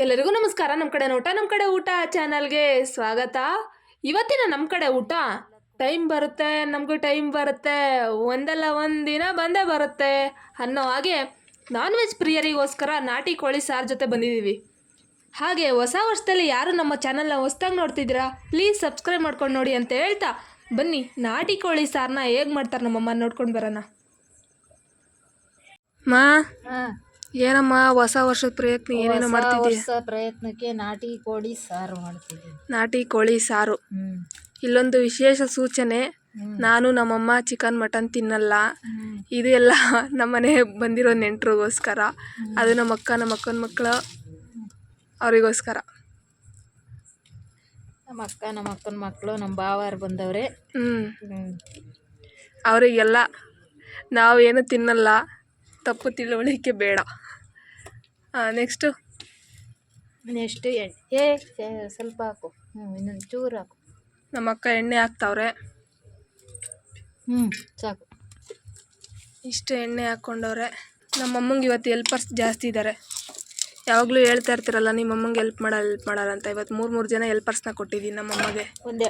ಎಲ್ಲರಿಗೂ ನಮಸ್ಕಾರ. ನಮ್ಮ ಕಡೆ ನೋಟ ನಮ್ಮ ಕಡೆ ಊಟ ಚಾನಲ್ಗೆ ಸ್ವಾಗತ. ಇವತ್ತಿನ ನಮ್ಮ ಕಡೆ ಊಟ ಟೈಮ್ ಬರುತ್ತೆ, ನಮಗೂ ಟೈಮ್ ಬರುತ್ತೆ, ಒಂದಲ್ಲ ಒಂದು ದಿನ ಬಂದೇ ಬರುತ್ತೆ ಅನ್ನೋ ಹಾಗೆ ನಾನ್ ವೆಜ್ ಪ್ರಿಯರಿಗೋಸ್ಕರ ನಾಟಿ ಕೋಳಿ ಸಾರ್ ಜೊತೆ ಬಂದಿದ್ದೀವಿ. ಹಾಗೆ ಹೊಸ ವರ್ಷದಲ್ಲಿ ಯಾರು ನಮ್ಮ ಚಾನಲ್ನ ಹೊಸ್ದಾಗಿ ನೋಡ್ತಿದ್ದೀರಾ ಪ್ಲೀಸ್ ಸಬ್ಸ್ಕ್ರೈಬ್ ಮಾಡ್ಕೊಂಡು ನೋಡಿ ಅಂತ ಹೇಳ್ತಾ ಬನ್ನಿ. ನಾಟಿ ಕೋಳಿ ಸಾರನ್ನ ಹೇಗೆ ಮಾಡ್ತಾರೆ ನಮ್ಮಮ್ಮ ನೋಡ್ಕೊಂಡು ಬರೋಣ. ಮಾ ಏನಮ್ಮ ಹೊಸ ವರ್ಷದ ಪ್ರಯತ್ನ ಏನೇನೋ ಹೊಸ ಮಾಡ್ತಿದ್ದೀಯ ವರ್ಷ ಪ್ರಯತ್ನಕ್ಕೆ ನಾಟಿ ಕೋಳಿ ಸಾರು ಮಾಡ್ತೀವಿ ನಾಟಿ ಕೋಳಿ ಸಾರು. ಹ್ಮ್ ಇಲ್ಲೊಂದು ವಿಶೇಷ ಸೂಚನೆ ಹ್ಮ್. ನಾನು ನಮ್ಮಮ್ಮ ಚಿಕನ್ ಮಟನ್ ತಿನ್ನಲ್ಲ. ಹ್ಮ್. ಇದು ಎಲ್ಲ ನಮ್ಮನೆ ಬಂದಿರೋ ನೆಂಟರಿಗೋಸ್ಕರ ಅದು ನಮ್ಮ ಅಕ್ಕ ನಮ್ಮ ಅಕ್ಕನ ಮಕ್ಕಳು ಅವರಿಗೋಸ್ಕರ. ನಮ್ಮ ಅಕ್ಕ ನಮ್ಮ ಅಕ್ಕನ ಮಕ್ಕಳು ನಮ್ಮ ಬಾವರು ಬಂದವ್ರೆ. ಹ್ಞೂ ಹ್ಮ್. ಅವರಿಗೆಲ್ಲ ಏನು ತಿನ್ನಲ್ಲ. ತಪ್ಪು ತಿಳುವಳಿಕೆ ಬೇಡ. ನೆಕ್ಸ್ಟು ನೆಕ್ಸ್ಟು ಎಣ್ಣೆ ಏ ಏ, ಸ್ವಲ್ಪ ಹಾಕು. ಹ್ಞೂ ಇನ್ನೊಂದು ಚೂರು ಹಾಕು. ನಮ್ಮಕ್ಕ ಎಣ್ಣೆ ಹಾಕ್ತಾವ್ರೆ. ಹ್ಞೂ ಸಾಕು. ಇಷ್ಟು ಎಣ್ಣೆ ಹಾಕ್ಕೊಂಡವ್ರೆ. ನಮ್ಮಮ್ಮಂಗೆ ಇವತ್ತು ಹೆಲ್ಪರ್ಸ್ ಜಾಸ್ತಿ ಇದ್ದಾರೆ ಯಾವಾಗಲೂ ಹೇಳ್ತಾ ಇರ್ತೀರಲ್ಲ ನಿಮ್ಮಮ್ಮಂಗೆ ಹೆಲ್ಪ್ ಮಾಡಲ್ಲ ಹೆಲ್ಪ್ ಮಾಡಲ್ಲ ಅಂತ. ಇವತ್ತು ಮೂರು ಮೂರು ಜನ ಹೆಲ್ಪರ್ಸ್ನ ಕೊಟ್ಟಿದ್ದೀನಿ ನಮ್ಮಮ್ಮಗೆ ಒಂದೇ.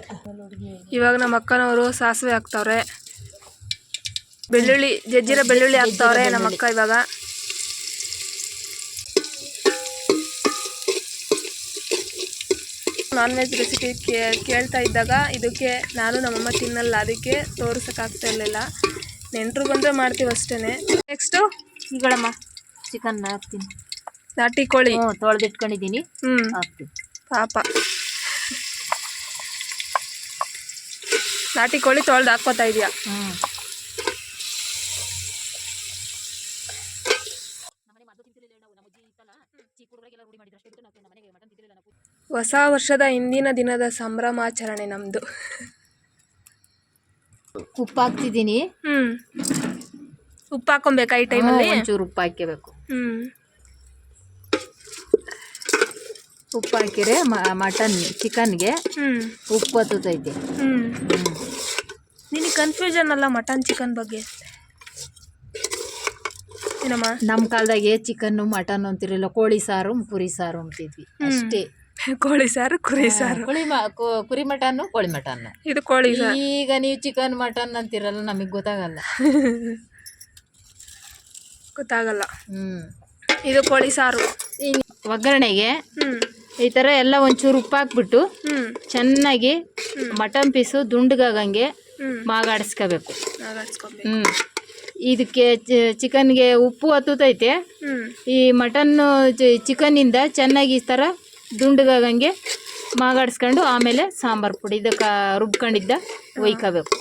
ಇವಾಗ ನಮ್ಮ ಅಕ್ಕನವರು ಸಾಸಿವೆ ಹಾಕ್ತಾವ್ರೆ. ಬೆಳ್ಳುಳ್ಳಿ ಜಜ್ಜಿರ ಬೆಳ್ಳುಳ್ಳಿ ಹಾಕ್ತಾವ್ರೆ ನಮ್ಮ ಅಕ್ಕ ಇವಾಗ. ನಾನ್ ವೆಜ್ ರೆಸಿಪಿ ಕೇಳ್ತಾ ಇದ್ದಾಗ ಇದಕ್ಕೆ ನಾನು ನಮ್ಮಮ್ಮ ತಿನ್ನಲ್ಲ ಅದಕ್ಕೆ ತೋರ್ಸೋಕ್ಕಾಗ್ತಾ ಇರಲಿಲ್ಲ. ನೆಂಟರು ಬಂದರೆ ಮಾಡ್ತೀವಿ ಅಷ್ಟೇ ನೆಕ್ಸ್ಟು ಈಗಳಮ್ಮ ಚಿಕನ್ ಹಾಕ್ತೀನಿ. ನಾಟಿ ಕೋಳಿ. ಹ್ಞೂ ತೊಳೆದಿಟ್ಕೊಂಡಿದ್ದೀನಿ. ಹ್ಞೂ ಹಾಕ್ತೀನಿ. ಪಾಪ. ನಾಟಿ ಕೋಳಿ ತೊಳೆದು ಹಾಕ್ಕೋತಾ ಇದೆಯಾ. ಹ್ಞೂ ಹೊಸ ವರ್ಷದ ಹಿಂದಿನ ದಿನದ ಸಂಭ್ರಮಾಚರಣೆ ನಮ್ದು. ಉಪ್ಪು ಹಾಕ್ತಿದ್ದೀನಿ ಹ್ಞೂ ಉಪ್ಪು ಹಾಕೊಬೇಕಾ ಈ ಟೈಮಲ್ಲಿ ಒಂಚೂರು ಉಪ್ಪು ಹಾಕಬೇಕು ಹ್ಮ್. ಉಪ್ಪು ಹಾಕಿರೆ ಮಟನ್ ಚಿಕನ್ಗೆ ಹ್ಮ್. ಉಪ್ಪು ಹತ್ತೈತೆ ಹ್ಞೂ ನಿನಗೆ ಕನ್ಫ್ಯೂಷನ್ ಅಲ್ಲ ಮಟನ್ ಚಿಕನ್ ಬಗ್ಗೆ? ಏನಮ್ಮ? ನಮ್ಮ ಕಾಲದಾಗೆ ಚಿಕನ್ನು ಮಟನ್ ಅಂತಿರಲಿಲ್ಲ. ಕೋಳಿ ಸಾರು ಪುರಿ ಸಾರು ಅಂತಿದ್ವಿ. ಅಷ್ಟೇ. ಕೋಳಿ ಸಾರು ಕುರಿ ಸಾರು. ಕೋಳಿ ಮ ಕೋ- ಕುರಿ ಮಟನ್ನು ಕೋಳಿ ಮಟನ್ ಇದು ಕೋಳಿ ಸಾರು ಈಗ ನೀವು ಚಿಕನ್ ಮಟನ್ ಅಂತಿರಲ್ಲ ನಮಗೆ ಗೊತ್ತಾಗಲ್ಲ. ಗೊತ್ತಾಗಲ್ಲ. ಹ್ಮ್. ಇದು ಕೋಳಿ ಸಾರು. ಈ ಒಗ್ಗರಣೆಗೆ ಹ್ಞೂ ಈ ಥರ ಎಲ್ಲ ಒಂಚೂರು ಉಪ್ಪು ಹಾಕ್ಬಿಟ್ಟು ಹ್ಞೂ ಚೆನ್ನಾಗಿ ಮಟನ್ ಪೀಸು ದುಂಡ್ಗಾಗಂಗೆ ಹ್ಞೂ ಮಾಗಾಡಿಸ್ಕೋಬೇಕು. ಹ್ಮ್. ಇದಕ್ಕೆ ಚಿಕನ್ಗೆ ಉಪ್ಪು ಹತ್ತುತ್ತೈತೆ ಈ ಈ ಚಿಕನ್ ಚಿಕನ್ನಿಂದ ಚೆನ್ನಾಗಿ ಈ ಥರ ದುಂಡಗಾಗಂಗೆ ಮಾಗಾಡಿಸ್ಕೊಂಡು ಆಮೇಲೆ ಸಾಂಬಾರು ಪುಡಿ. ಇದಕ್ಕೆ ರುಬ್ಕೊಂಡಿದ್ದ ಒಯ್ಕೋಬೇಕು.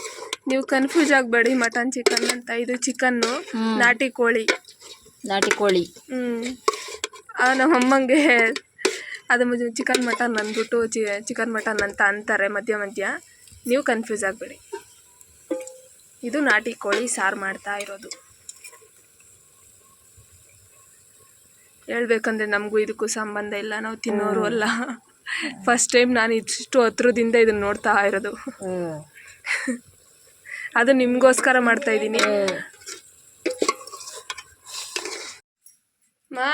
ನೀವು ಕನ್ಫ್ಯೂಸ್ ಆಗಬೇಡಿ ಮಟನ್ ಚಿಕನ್ ಅಂತ. ಇದು ಚಿಕನ್ನು ನಾಟಿ ಕೋಳಿ. ನಾಟಿ ಕೋಳಿ. ಹ್ಞೂ ನಮ್ಮ ಅಮ್ಮಂಗೆ ಅದು ಚಿಕನ್ ಮಟನ್ ಅಂದ್ಬಿಟ್ಟು ಚಿ ಚಿಕನ್ ಮಟನ್ ಅಂತ ಅಂತಾರೆ ಮಧ್ಯ ಮಧ್ಯ. ನೀವು ಕನ್ಫ್ಯೂಸ್ ಆಗಬೇಡಿ. ಇದು ನಾಟಿ ಕೋಳಿ ಸಾರು ಮಾಡ್ತಾ ಇರೋದು. ಹೇಳ್ಬೇಕಂದ್ರೆ ನಮಗೂ ಇದಕ್ಕೂ ಸಂಬಂಧ ಇಲ್ಲ. ನಾವು ತಿನ್ನೋರು ಅಲ್ಲ. ಫಸ್ಟ್ ಟೈಮ್ ನಾನು ಇಷ್ಟು ಹತ್ರದಿಂದ ಇದನ್ನ ನೋಡ್ತಾ ಇರೋದು. ಅದು ನಿಮಗೋಸ್ಕರ ಮಾಡ್ತಾ ಇದ್ದೀನಿ. ಮಾ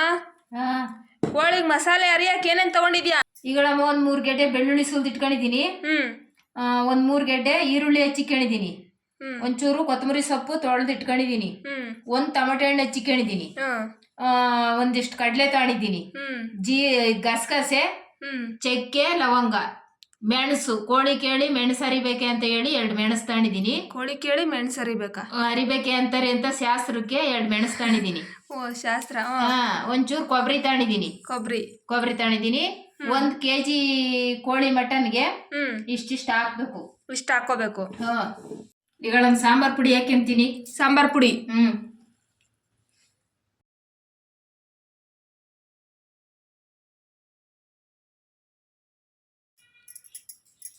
ಕೋಳಿಗೆ ಮಸಾಲೆ ಅರಿಯಕ್ಕೆ ಏನೇನು ತಗೊಂಡಿದ್ಯಾ? ಈಗ ಒಂದು ಮೂರು ಗೆಡ್ಡೆ ಬೆಳ್ಳುಳ್ಳಿ ಸುಲ್ದು ಇಟ್ಕೊಂಡಿದೀನಿ ಹ್ಮ್. ಒಂದು ಮೂರು ಗೆಡ್ಡೆ ಈರುಳ್ಳಿ ಹೆಚ್ಚಿ ಕೇಳಿದೀನಿ ಒಂಚೂರು ಕೊತ್ತಂಬರಿ ಸೊಪ್ಪು ತೊಳೆದು ಇಟ್ಕೊಂಡಿದೀನಿ ಒಂದು ಟೊಮೆಟೊ ಹಣ್ಣು ಹೆಚ್ಚಿ ಹಾಂ. ಒಂದಿಷ್ಟು ಕಡಲೆ ತಗೊಂಡಿದ್ದೀನಿ ಹ್ಞೂ ಜೀ ಗಸಗಸೆ ಚಕ್ಕೆ ಲವಂಗ. ಮೆಣಸು ಕೋಳಿ ಕೇಳಿ ಮೆಣಸು ಅರಿಬೇಕೆ ಅಂತ ಹೇಳಿ ಎರಡು ಮೆಣಸು ತಗೊಂಡಿದ್ದೀನಿ ಕೋಳಿ ಕೇಳಿ ಮೆಣಸು ಹರಿಬೇಕಾ? ಅರಿಬೇಕೆ ಅಂತಾರೆ ಅಂತ ಶಾಸ್ತ್ರಕ್ಕೆ ಎರಡು ಮೆಣಸು ತಗೊಂಡಿದ್ದೀನಿ ಓ ಶಾಸ್ತ್ರ ಹಾ ಒಂಚೂರು ಕೊಬ್ಬರಿ ತಗೊಂಡಿದ್ದೀನಿ ಕೊಬ್ಬರಿ ಕೊಬ್ಬರಿ ತಗೊಂಡಿದ್ದೀನಿ ಒಂದ್ ಕೆಜಿ ಕೋಳಿ ಮಟನ್ಗೆ ಇಷ್ಟಿಷ್ಟು ಹಾಕ್ಬೇಕು. ಇಷ್ಟ ಹಾಕೋಬೇಕು ಹಾ. ಈಗ ಸಾಂಬಾರ್ ಪುಡಿ ಹಾಕ್ಯಂತೀನಿ ಸಾಂಬಾರ್ ಪುಡಿ. ಹ್ಮ್.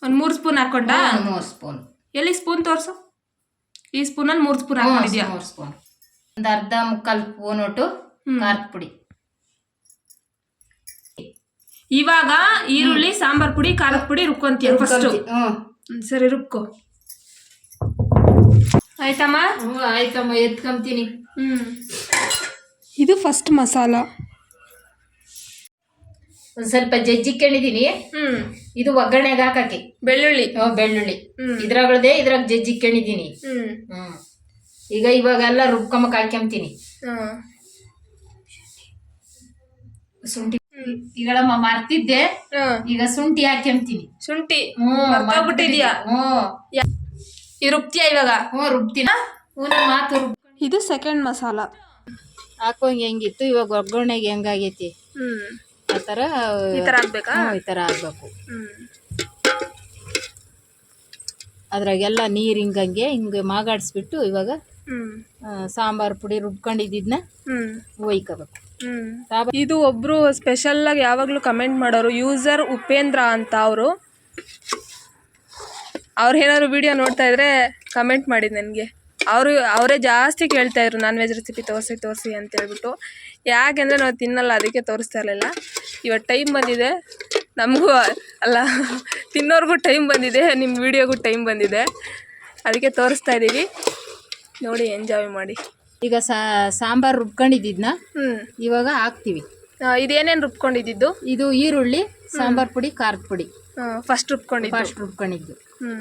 ಒಂದು ಮೂರು ಸ್ಪೂನ್ ಹಾಕೊಂಡ? ಮೂರು ಸ್ಪೂನ್. ಎಲ್ಲಿ ಸ್ಪೂನ್ ತೋರಿಸು? ಈ ಸ್ಪೂನಲ್ಲಿ ಮೂರು ಸ್ಪೂನ್ ಹಾಕೊಂಡಿದ್ಯಾ? ಮೂರು ಸ್ಪೂನ್. ಒಂದು ಅರ್ಧ ಮುಕ್ಕಾಲು ಸ್ಪೂನ್ ಒಟ್ಟು. ಖಾರದ ಪುಡಿ. ಇವಾಗ ಈರುಳ್ಳಿ ಸಾಂಬಾರ್ ಪುಡಿ ಖಾರದ ಪುಡಿ ರುಬ್ಕೊಂತೀಯ ಫಸ್ಟ್ ಸರಿ ರುಕ್ಕು ಆಯ್ತಮ್ಮ? ಆಯ್ತಮ್ಮ ಎತ್ಕೊಂತೀನಿ. ಹ್ಮ್. ಇದು ಫಸ್ಟ್ ಮಸಾಲ. ಒಂದ್ ಸ್ವಲ್ಪ ಜಜ್ಜಿಕೊಂಡಿದೀನಿ ಹ್ಮ್. ಇದು ಒಗ್ಗರಣೆಗೆ ಹಾಕಿ ಬೆಳ್ಳುಳ್ಳಿ. ಹ್ಮ್, ಬೆಳ್ಳುಳ್ಳಿ. ಹ್ಮ್. ಇದ್ರಾಗಳ್ದೆ ಇದ್ರಾಗ ಜಜ್ಜಿಕೊಂಡಿದೀನಿ ಹ್ಮ್. ಹ್ಮ್. ಈಗ ಇವಾಗೆಲ್ಲ ರುಬ್ಕೊಂಬಕ್ ಹಾಕ್ಯಂತೀನಿ ಹ್ಮ್. ಶುಂಠಿ ಈಗಳಮ್ಮ ಮರ್ತಿದ್ದೆ. ಈಗ ಶುಂಠಿ ಹಾಕ್ಯಂತೀನಿ ಶುಂಠಿ ಮರ್ತೋಗ್ಬಿಟ್ಟಿದ್ಯಾ? ಹ್ಮ್. ಈ ರುಬ್ತಿಯಾ ಇವಾಗ? ಹ್ಞೂ ರುಬ್ತೀನ. ಹ್ಞೂ ಮಾತು ರುಬ್ ಇದು ಸೆಕೆಂಡ್ ಮಸಾಲ. ಹಾಕೋಂಗೆ ಹೆಂಗಿತ್ತು? ಇವಾಗ ಒಗ್ಗರಣೆಗೆ ಹೆಂಗಾಗೈತಿ? ಹ್ಮ್. ಆ ಥರ ಈ ತರ ಆಗಬೇಕಾ? ಈ ಥರ ಆಗಬೇಕು. ಅದ್ರಾಗೆಲ್ಲ ನೀರು ಹಿಂಗಂಗೆ ಹಿಂಗೆ ಮಾಗಾಡಿಸ್ಬಿಟ್ಟು ಇವಾಗ ಸಾಂಬಾರ್ ಪುಡಿ ರುಬ್ಕೊಂಡಿದ್ದಿದ್ನ ಒಯ್ಕೋಬೇಕು. ಇದು ಒಬ್ರು ಸ್ಪೆಷಲ್ ಆಗಿ ಯಾವಾಗ್ಲೂ ಕಮೆಂಟ್ ಮಾಡೋರು ಯೂಸರ್ ಉಪೇಂದ್ರ ಅಂತ ಅವರು. ಅವ್ರು ಏನಾದ್ರು ವಿಡಿಯೋ ನೋಡ್ತಾ ಇದ್ರೆ ಕಮೆಂಟ್ ಮಾಡಿ ನನಗೆ. ಅವರು ಅವರೇ ಜಾಸ್ತಿ ಕೇಳ್ತಾ ಇದ್ರು ನಾನ್ ವೆಜ್ ರೆಸಿಪಿ ತೋರಿಸಿ ತೋರಿಸಿ ಅಂತ ಹೇಳ್ಬಿಟ್ಟು. ಯಾಕೆಂದ್ರೆ ನಾವು ತಿನ್ನಲ್ಲ ಅದಕ್ಕೆ ತೋರಿಸ್ತಾ ಇರಲಿಲ್ಲ. ಇವತ್ತು ಟೈಮ್ ಬಂದಿದೆ. ನಮಗೂ ಅಲ್ಲ ತಿನ್ನೋರ್ಗೂ ಟೈಮ್ ಬಂದಿದೆ ನಿಮ್ಮ ವಿಡಿಯೋಗೂ ಟೈಮ್ ಬಂದಿದೆ. ಅದಕ್ಕೆ ತೋರಿಸ್ತಾ ಇದ್ದೀವಿ ನೋಡಿ ಎಂಜಾಯ್ ಮಾಡಿ. ಈಗ ಸಾಂಬಾರು ರುಬ್ಕೊಂಡಿದ್ದಿದ್ನ? ಹ್ಞೂ ಇವಾಗ ಹಾಕ್ತೀವಿ. ಇದೇನೇನು ರುಬ್ಕೊಂಡಿದ್ದು ಇದು ಈರುಳ್ಳಿ ಸಾಂಬಾರ್ ಪುಡಿ ಖಾರದ ಪುಡಿ. ಫಸ್ಟ್ ರುಬ್ಕೊಂಡಿದ್ದು. ಫಸ್ಟ್ ರುಬ್ಕೊಂಡಿದ್ದು. ಹ್ಞೂ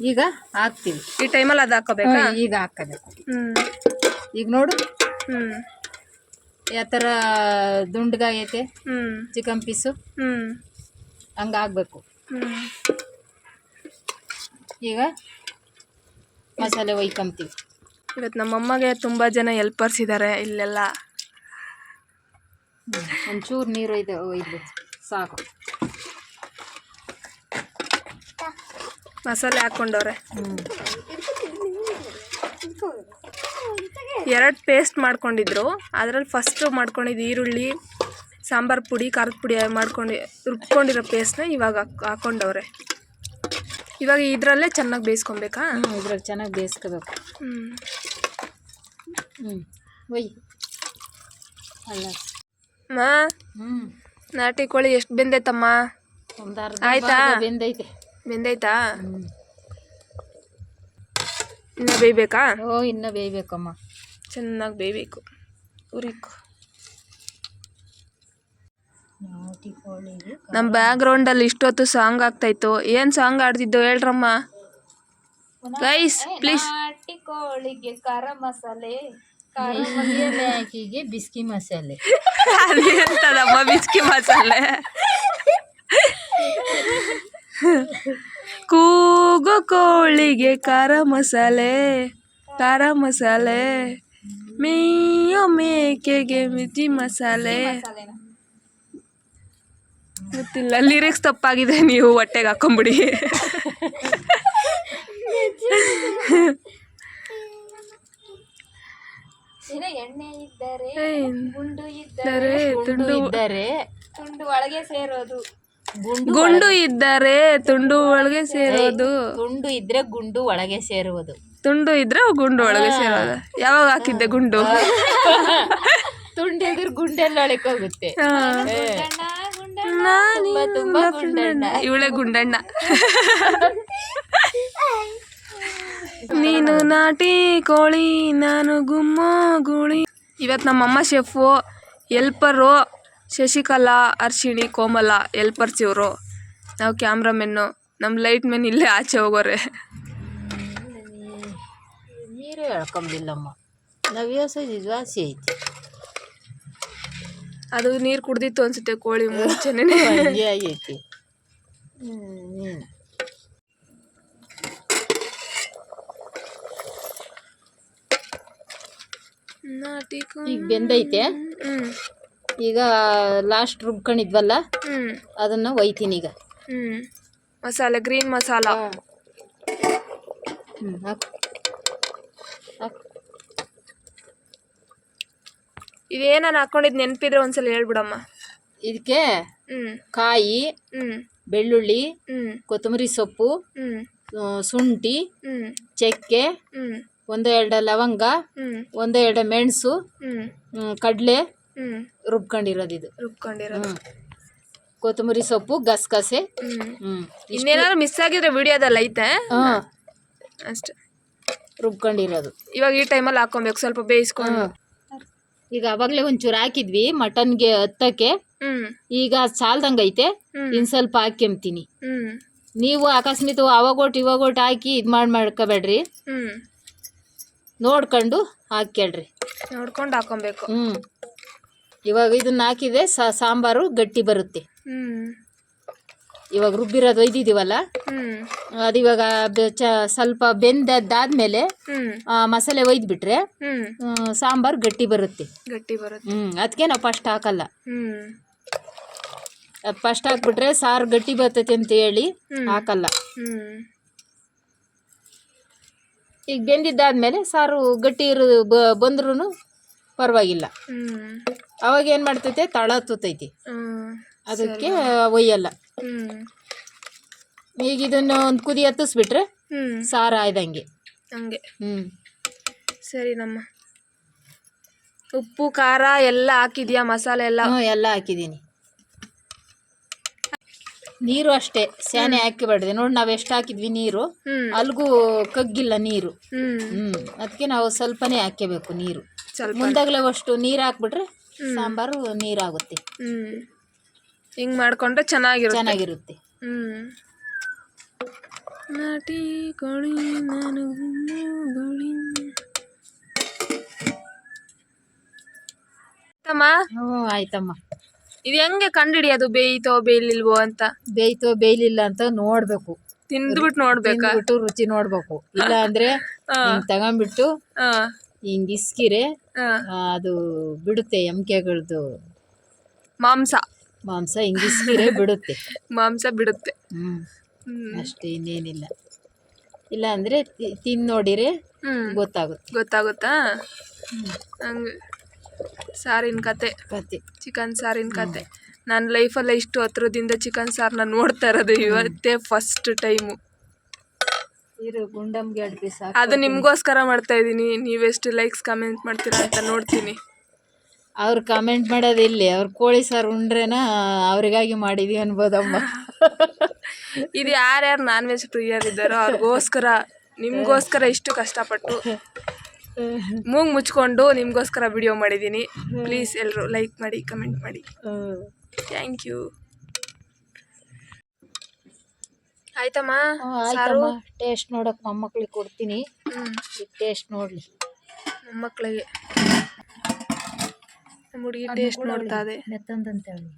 ಈಗ ಹಾಕ್ತೀವಿ. ಈ ಟೈಮಲ್ಲಿ ಅದು ಹಾಕೋಬೇಕು? ಈಗ ಹಾಕಬೇಕು ಹ್ಞೂ ಈಗ ನೋಡು. ಹ್ಮ್. ಯಾವ ಥರ ಚಿಕನ್ ಪೀಸು ಹಂಗಾಗಬೇಕು ಈಗ ಮಸಾಲೆ ಒಯ್ಕೊಂತೀವಿ. ಇವತ್ತು ನಮ್ಮಮ್ಮಗೆ ತುಂಬ ಜನ ಎಲ್ಪರ್ಸ್ ಇದ್ದಾರೆ ಇಲ್ಲೆಲ್ಲ. ಒಂಚೂರು ನೀರು ಇದೆ ಒಯ್ದು ಸಾಕು. ಮಸಾಲೆ ಹಾಕ್ಕೊಂಡವ್ರೆ ಹ್ಞೂ ಎರಡು ಪೇಸ್ಟ್ ಮಾಡ್ಕೊಂಡಿದ್ರು. ಅದ್ರಲ್ಲಿ ಫಸ್ಟು ಮಾಡ್ಕೊಂಡಿದ್ದು ಈರುಳ್ಳಿ ಸಾಂಬಾರು ಪುಡಿ ಖಾರದ ಪುಡಿ ಮಾಡ್ಕೊಂಡು ರುಬ್ಕೊಂಡಿರೋ ಪೇಸ್ಟ್ನ ಇವಾಗ ಹಾಕ್- ಹಾಕ್ಕೊಂಡವ್ರೆ ಇವಾಗ ಇದರಲ್ಲೇ ಚೆನ್ನಾಗಿ ಬೇಯಿಸ್ಕೊಬೇಕಾ? ಹ್ಞೂ ಇದ್ರಲ್ಲಿ ಚೆನ್ನಾಗಿ ಬೇಯಿಸ್ಕೋಬೇಕು. ಹ್ಞೂ ಹ್ಞೂ ಒಯ್. ಅಲ್ಲ. ಅಮ್ಮ ಹ್ಞೂ ನಾಟಿ ಕೋಳಿ ಎಷ್ಟು ಬೆಂದೈತಮ್ಮ? ಒಂದು ಅರ್ಧ ಆಯ್ತಾ? ಬೆಂದೈತೆ. ಬೆಂದೈತಾ? ಇನ್ನು ಬೇಯಬೇಕಾ? ಓ ಇನ್ನೂ ಬೇಯಬೇಕಮ್ಮ. ಚೆನ್ನಾಗಿ ಬೇಯಬೇಕು. ಉರಿಕು. ನಮ್ಮ ಬ್ಯಾಕ್ಗ್ರೌಂಡಲ್ಲಿ ಇಷ್ಟೊತ್ತು ಸಾಂಗ್ ಆಗ್ತಾಯಿತ್ತು. ಏನು ಸಾಂಗ್ ಆಡ್ತಿದ್ದು ಹೇಳ್ರಮ್ಮ? ಗೈಸ್ ಪ್ಲೀಸ್ ಕೋಳಿಗೆ ಖಾರ ಮಸಾಲೆ. ಖಾರ ಮಸಾಲೆ. ಬಿಸ್ಕಿ ಮಸಾಲೆ. ಅದೇಂತದಮ್ಮ ಬಿಸ್ಕಿ ಮಸಾಲೆ? ಕೂಗು ಕೋಳಿಗೆ ಖಾರ ಮಸಾಲೆ. ಖಾರ ಮಸಾಲೆ. ಮೇಯೋ ಮೇಕೆಗೆ ಮಿತಿ ಮಸಾಲೆ ಗೊತ್ತಿಲ್ಲ ಲಿರಿಕ್ಸ್ ತಪ್ಪಾಗಿದೆ ನೀವು ಹೊಟ್ಟೆಗೆ ಹಾಕೊಂಬಿಡಿ ಎಣ್ಣೆ ಇದ್ದರೆ ತುಂಡು ಇದ್ದರೆ ತುಂಡು ಒಳಗೆ ಸೇರೋದು. ಗುಂಡು ಇದ್ದರೆ ತುಂಡು ಒಳಗೆ ಸೇರೋದು ಗುಂಡು ಇದ್ರೆ ಗುಂಡು ಒಳಗೆ ಸೇರುವುದು. ತುಂಡು ಇದ್ರೆ ಗುಂಡು ಒಳಗೆ ಸೇರೋದು ಯಾವಾಗ ಹಾಕಿದ್ದೆ ಗುಂಡು? ತುಂಡು ಇದ್ರೆ ಗುಂಡೆಲ್ಲ ಒಳಗೆ ಹೋಗುತ್ತೆ. ತುಂಬಾ ಗುಂಡಣ್ಣ. ಇವಳೆ ಗುಂಡಣ್ಣ. ನೀನು ನಾಟಿ ಕೋಳಿ ನಾನು ಗುಮ್ಮ ಗುಳಿ. ಇವತ್ತು ನಮ್ಮಮ್ಮ ಶೆಫು ಎಲ್ಪರು ಶಶಿಕಲಾ ಅರ್ಶಿಣಿ ಕೋಮಲ ಎಲ್ಪರ್ಸ್ ಇವರು. ನಾವು ಕ್ಯಾಮ್ರಾಮೆನ್ನು ನಮ್ಮ ಲೈಟ್ ಮೆನ್ ಇಲ್ಲೇ ಆಚೆ ಹೋಗೋರೆ. ನೀರೇ ಹೇಳ್ಕೊಂಬಿಲ್ಲಮ್ಮ. ನವ್ಯಾಸ ವಾಸಿ ಐತಿ. ಅದು ನೀರು ಕುಡ್ದಿತ್ತು ಅನ್ಸುತ್ತೆ ಕೋಳಿ ಮುಂಚೆನೆ ಹಂಗೆ ಆಗೈತಿ. ಈಗ ಬೆಂದೈತೆ? ಹ್ಮ್. ಈಗ ಲಾಸ್ಟ್ ರುಬ್ಕೊಂಡಿದ್ವಲ್ಲ? ಹ್ಞೂ ಅದನ್ನ ಒಯ್ತೀನಿ ಈಗ. ಹ್ಞೂ ಮಸಾಲೆ ಗ್ರೀನ್ ಮಸಾಲ. ಹ್ಮ್ ಹಾಕು. ಹಾಕು. ಇದೇನಾನು ಹಾಕೊಂಡಿದ್ ನೆನಪಿದ್ರೆ ಒಂದ್ಸಲ ಹೇಳ್ಬಿಡಮ್ಮ. ಇದಕ್ಕೆ ಹ್ಮ್. ಕಾಯಿ ಹ್ಮ್. ಬೆಳ್ಳುಳ್ಳಿ ಹ್ಮ್. ಕೊತ್ತಂಬರಿ ಸೊಪ್ಪು ಹ್ಮ್. ಆ, ಶುಂಠಿ ಹ್ಮ್. ಚಕ್ಕೆ ಹ್ಮ್. ಒಂದು ಎರಡು ಲವಂಗ ಹ್ಮ್. ಒಂದು ಎರಡು ಮೆಣಸು ಹ್ಮ್ ಕಡಲೆ ರುಬ್ಕೊಂಡಿರೋದು ಇದು. ರುಬ್ಕೊಂಡಿರೋದು. ಹ್ಮ್. ಕೊತ್ತಂಬರಿ ಸೊಪ್ಪು ಗಸಗಸೆ. ಹ್ಮ್. ಹ್ಮ್. ಇನ್ನೇನಾದ್ರು ಮಿಸ್ ಆಗಿದ್ರೆ ವಿಡಿಯೋದಲ್ಲಿ ಐತೆ? ಹಾ. ಅಷ್ಟೇ. ರುಬ್ಕೊಂಡಿರೋದು. ಇವಾಗ ಈ ಟೈಮಲ್ಲಿ ಹಾಕೊಬೇಕು ಸ್ವಲ್ಪ ಬೇಯಿಸ್ಕೊಂಡು. ಹ್ಮ್. ಈಗ ಅವಾಗ್ಲೇ ಒಂಚೂರು ಹಾಕಿದ್ವಿ ಮಟನ್ಗೆ ಹತ್ತಕ್ಕೆ. ಹ್ಮ್. ಈಗ ಸಾಲ್ದಂಗೈತೆ ಐತೆ. ಇನ್ ಸ್ವಲ್ಪ ಹಾಕ್ಯಂತೀನಿ ಹ್ಮ್. ನೀವು ಅಕಸ್ಮಾತ್ ಇವಾಗ ಒಟ್ಟು ಹಾಕಿ ಇದು ಮಾಡಿ ಮಾಡ್ಕೋಬೇಡ್ರಿ. ಹ್ಮ್. ನೋಡ್ಕೊಂಡು ಹಾಕ್ಯಾಳ್ರಿ. ನೋಡ್ಕೊಂಡು ಹಾಕೊಬೇಕು. ಹ್ಞೂ ಇವಾಗ ಇದನ್ನ ಹಾಕಿದೆ ಸ- ಸಾಂಬಾರು ಗಟ್ಟಿ ಬರುತ್ತೆ. ಹ್ಮ್. ಇವಾಗ ರುಬ್ಬಿರೋದು ಒಯ್ದಿದೀವಲ್ಲ ಹ್ಮ್. ಅದು ಇವಾಗ ಸ್ವಲ್ಪ ಬೆಂದದ್ದಾದ್ಮೇಲೆ ಹ್ಮ್. ಆ, ಮಸಾಲೆ ಒಯ್ದ್ಬಿಟ್ರೆ ಹ್ಮ್. ಸಾಂಬಾರ್ ಗಟ್ಟಿ ಬರುತ್ತೆ. ಗಟ್ಟಿ ಬರುತ್ತೆ. ಹ್ಞೂ ಅದಕ್ಕೆ ನಾವು ಫಸ್ಟ್ ಹಾಕಲ್ಲ. ಹ್ಮ್. ಫಸ್ಟ್ ಹಾಕ್ಬಿಟ್ರೆ ಸಾರು ಗಟ್ಟಿ ಬರ್ತೈತೆ ಅಂತ ಹೇಳಿ ಹಾಕಲ್ಲ. ಹ್ಮ್. ಈಗ ಬೆಂದಿದ್ದಾದ್ಮೇಲೆ ಸಾರು ಗಟ್ಟಿ ಇರೋ ಬಂದ್ರೂ ಪರವಾಗಿಲ್ಲ. ಅವಾಗ ಏನು ಮಾಡ್ತೈತೆ? ತಳ ತುತ್ತೈತಿ ಹ್ಮ್. ಅದಕ್ಕೆ ಒಯ್ಯಲ್ಲ. ಈಗ ಇದನ್ನ ಒಂದು ಕುದಿ ಹತ್ತಿಸ್ಬಿಟ್ರೆ ಸಾರ ಆಯ್ದಂಗೆ. ಹಂಗೆ. ಹ್ಞೂ ಸರಿ ನಮ್ಮ. ಉಪ್ಪು ಖಾರ ಎಲ್ಲ ಹಾಕಿದ್ಯಾ? ಮಸಾಲೆ ಎಲ್ಲ? ಹ್ಞೂ ಎಲ್ಲ ಹಾಕಿದ್ದೀನಿ. ನೀರು ಅಷ್ಟೇ. ಸ್ಯಾನೆ ಹಾಕಿಬೇಡ್ದೆ ನೋಡಿ ನಾವು ಎಷ್ಟು ಹಾಕಿದ್ವಿ ನೀರು. ಅಲ್ಗೂ ಕಗ್ಗಿಲ್ಲ ನೀರು. ಹ್ಮ್. ಹ್ಞೂ ಅದಕ್ಕೆ ನಾವು ಸ್ವಲ್ಪನೇ ಹಾಕಬೇಕು ನೀರು. ಸ್ವಲ್ಪ ಮುಂದಾಗಲೇ ಅಷ್ಟು ನೀರು ಹಾಕ್ಬಿಟ್ರೆ ಸಾಂಬಾರು ನೀರಾಗುತ್ತೆ. ಹ್ಮ್. ಹಿಂಗ್ ಮಾಡ್ಕೊಂಡ್ರೆ ಚೆನ್ನಾಗಿರುತ್ತೆ. ಚೆನ್ನಾಗಿರುತ್ತೆ. ಹ್ಮ್. ನಾಟಿ ಕೋಳಿ ನಾನು ಗೋಳಿ ತಮ್ಮ ಹ್ಞೂ ಆಯ್ತಮ್ಮ. ಇದು ಹೆಂಗೆ ಕಂಡಿಡಿಯೋದು ಬೇಯ್ತೋ ಬೇಯ್ಲಿಲ್ವೋ ಅಂತ? ಬೇಯ್ತೋ ಬೇಯ್ಲಿಲ್ಲ ಅಂತ ನೋಡ್ಬೇಕು. ತಿಂದ್ಬಿಟ್ಟು ನೋಡ್ಬೇಕಾ? ರುಚಿ ನೋಡ್ಬೇಕು. ಇಲ್ಲ ಅಂದ್ರೆ ಹಿಂಗ್ ತಗೊಂಡ್ಬಿಟ್ಟು ಹಿಂಗ್ ಇಸ್ಕಿರೆ ಅದು ಬಿಡುತ್ತೆ ಎಮ್ಕೆಗಳದ್ದು ಮಾಂಸ. ಮಾಂಸ ಹಿಂಗ್ ಇಸ್ಕಿರೆ ಬಿಡುತ್ತೆ. ಮಾಂಸ ಬಿಡುತ್ತೆ. ಹ್ಮ್. ಅಷ್ಟೇ ಇನ್ನೇನಿಲ್ಲ. ಇಲ್ಲ ಅಂದ್ರೆ ತಿಂದ್ ನೋಡಿರೆ ಗೊತ್ತಾಗುತ್ತೆ. ಗೊತ್ತಾಗುತ್ತಾ? ಹಂಗೆ ಸಾರಿನ ಕತೆ. ಕತೆ. ಚಿಕನ್ ಸಾರಿನ ಕತೆ. ನನ್ನ ಲೈಫಲ್ಲೇ ಇಷ್ಟು ಹತ್ರದಿಂದ ಚಿಕನ್ ಸಾರನ್ನ ನೋಡ್ತಾ ಇರೋದು ಇವತ್ತೇ ಫಸ್ಟ್ ಟೈಮು ಇರು ಗುಂಡಮ್ಗೆ ಎರಡು ಪೀಸ್ ಅದು ನಿಮಗೋಸ್ಕರ ಮಾಡ್ತಾ ಇದ್ದೀನಿ ನೀವೆಷ್ಟು ಲೈಕ್ಸ್ ಕಮೆಂಟ್ ಮಾಡ್ತೀರಾ ಅಂತ ನೋಡ್ತೀನಿ. ಅವ್ರು ಕಮೆಂಟ್ ಮಾಡೋದು ಇಲ್ಲಿ. ಅವ್ರು ಕೋಳಿ ಸಾರು ಉಂಡ್ರೇನ ಅವ್ರಿಗಾಗಿ ಮಾಡಿದಿ ಅನ್ಬೋದಮ್ಮ. ಇದು ಯಾರ್ಯಾರು ನಾನ್ ವೆಜ್ ಪ್ರಿಯರಿದ್ದಾರೋ ಅವ್ರಿಗೋಸ್ಕರ ನಿಮಗೋಸ್ಕರ ಇಷ್ಟು ಕಷ್ಟಪಟ್ಟು ಮೂಗ್ ಮುಚ್ಕೊಂಡು ನಿಮಗೋಸ್ಕರ ವಿಡಿಯೋ ಮಾಡಿದ್ದೀನಿ ಪ್ಲೀಸ್ ಎಲ್ಲರೂ ಲೈಕ್ ಮಾಡಿ ಕಮೆಂಟ್ ಮಾಡಿ. ಥ್ಯಾಂಕ್ ಯು ಆಯ್ತಮ್ಮ? ಸಾರು? ಟೇಸ್ಟ್ ನೋಡಕ್ ಮೊಮ್ಮಕ್ಳಿಗೆ ಕೊಡ್ತೀನಿ. ಟೇಸ್ಟ್ ನೋಡ್ಲಿ. ಮೊಮ್ಮಕ್ಳಿಗೆ. ನಮ್ಮ ಹುಡುಗಿ ಟೇಸ್ಟ್ ನೋಡ್ತಾ ಇದೆ. ಮೆತ್ತಂದಂತ ಹೇಳಿ.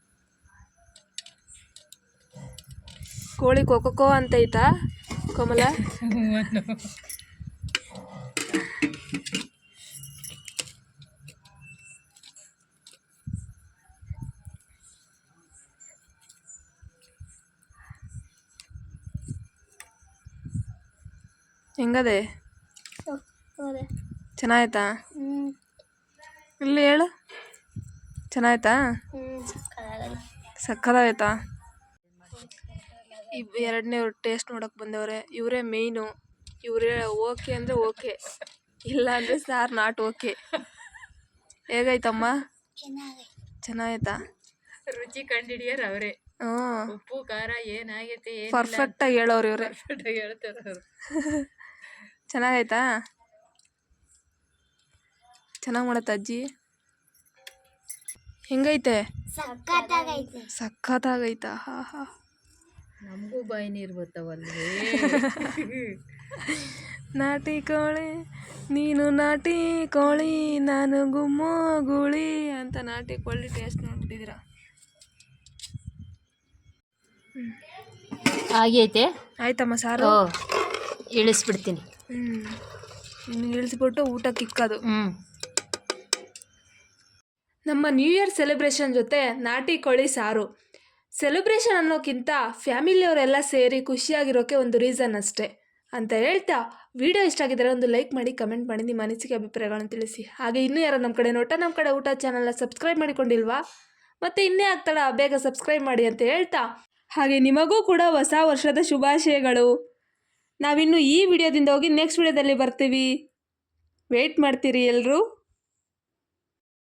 ಕೋಳಿ ಕೋಕೋ ಅಂತ ಐತಾ? ಕೋಮಲ? ಹೆಂಗದೆ? ಚೆನ್ನಾಯ್ತಾ ಇಲ್ಲಿ ಹೇಳು. ಚೆನ್ನಾಯ್ತಾ ಸಕ್ಕದಾಯ್ತಾ ಇವ್ ಎರಡನೇ ಟೇಸ್ಟ್ ನೋಡೋಕೆ ಬಂದವ್ರೆ. ಇವರೇ ಮೇಯ್ನು. ಇವರೇ ಓಕೆ ಅಂದರೆ ಓಕೆ. ಇಲ್ಲ ಅಂದರೆ ಸಾರ್ ನಾಟ್ ಓಕೆ. ಹೇಗಾಯ್ತಮ್ಮ? ಚೆನ್ನಾಯ್ತಾ ರುಚಿ ಕಂಡಿಡಿಯರ್ ಅವರೇ ಹ್ಞೂ. ಉಪ್ಪು ಖಾರ ಏನಾಗೈತೆ ಪರ್ಫೆಕ್ಟಾಗಿ ಹೇಳೋರು ಇವ್ರೆ. ಹೇಳ್ತಾರ ಚೆನ್ನಾಗೈತಾ? ಚೆನ್ನಾಗಿ ಮಾಡತ್ತ ಅಜ್ಜಿ? ಹೆಂಗೈತೆ? ಸಖತ್ತಾಗೈತಾ. ಹಾ ಹಾ. ನಮಗೂ ಬಾಯಿ ನೀರು ಬರ್ತಾವಲ್ವೇ ನಾಟಿ ಕೋಳಿ ನೀನು ನಾಟಿ ಕೋಳಿ ನಾನು ಗುಮ್ಮೋ ಗುಳಿ ಅಂತ ನಾಟಿ ಕೋಳಿ ಟೇಸ್ಟ್ ನೋಡ್ಬಿಟ್ಟಿದ್ದೀರಾ ಆಗೈತೆ? ಆಯ್ತಮ್ಮ ಸಾರು? ಇಳಿಸ್ಬಿಡ್ತೀನಿ. ಇಳಿಸ್ಬಿಟ್ಟು ಊಟ ಕಿಕ್ಕೋದು. ಹ್ಞೂ ನಮ್ಮ ನ್ಯೂ ಇಯರ್ ಸೆಲೆಬ್ರೇಷನ್ ಜೊತೆ ನಾಟಿ ಕೋಳಿ ಸಾರು. ಸೆಲೆಬ್ರೇಷನ್ ಅನ್ನೋಕ್ಕಿಂತ ಫ್ಯಾಮಿಲಿಯವರೆಲ್ಲ ಸೇರಿ ಖುಷಿಯಾಗಿರೋಕ್ಕೆ ಒಂದು ರೀಸನ್ ಅಷ್ಟೇ. ಅಂತ ಹೇಳ್ತಾ ವಿಡಿಯೋ ಇಷ್ಟ ಆಗಿದ್ದರೆ ಒಂದು ಲೈಕ್ ಮಾಡಿ ಕಮೆಂಟ್ ಮಾಡಿ ನಿಮ್ಮ ಅನಿಸಿಕೆ ಅಭಿಪ್ರಾಯಗಳನ್ನು ತಿಳಿಸಿ. ಹಾಗೆ ಇನ್ನೂ ಯಾರೋ ನಮ್ಮ ಕಡೆ ನೋಟ ನಮ್ಮ ಕಡೆ ಊಟ ಚಾನಲ್ನ ಸಬ್ಸ್ಕ್ರೈಬ್ ಮಾಡಿಕೊಂಡಿಲ್ವಾ? ಮತ್ತು ಇನ್ನೇ ಆಗ್ತಾಳ ಬೇಗ ಸಬ್ಸ್ಕ್ರೈಬ್ ಮಾಡಿ ಅಂತ ಹೇಳ್ತಾ. ಹಾಗೆ ನಿಮಗೂ ಕೂಡ ಹೊಸ ವರ್ಷದ ಶುಭಾಶಯಗಳು. ನಾವಿನ್ನು ಈ ವಿಡಿಯೋದಿಂದ ಹೋಗಿ ನೆಕ್ಸ್ಟ್ ವಿಡಿಯೋದಲ್ಲಿ ಬರ್ತೀವಿ. ವೆಯ್ಟ್ ಮಾಡ್ತೀರಿ ಎಲ್ಲರೂ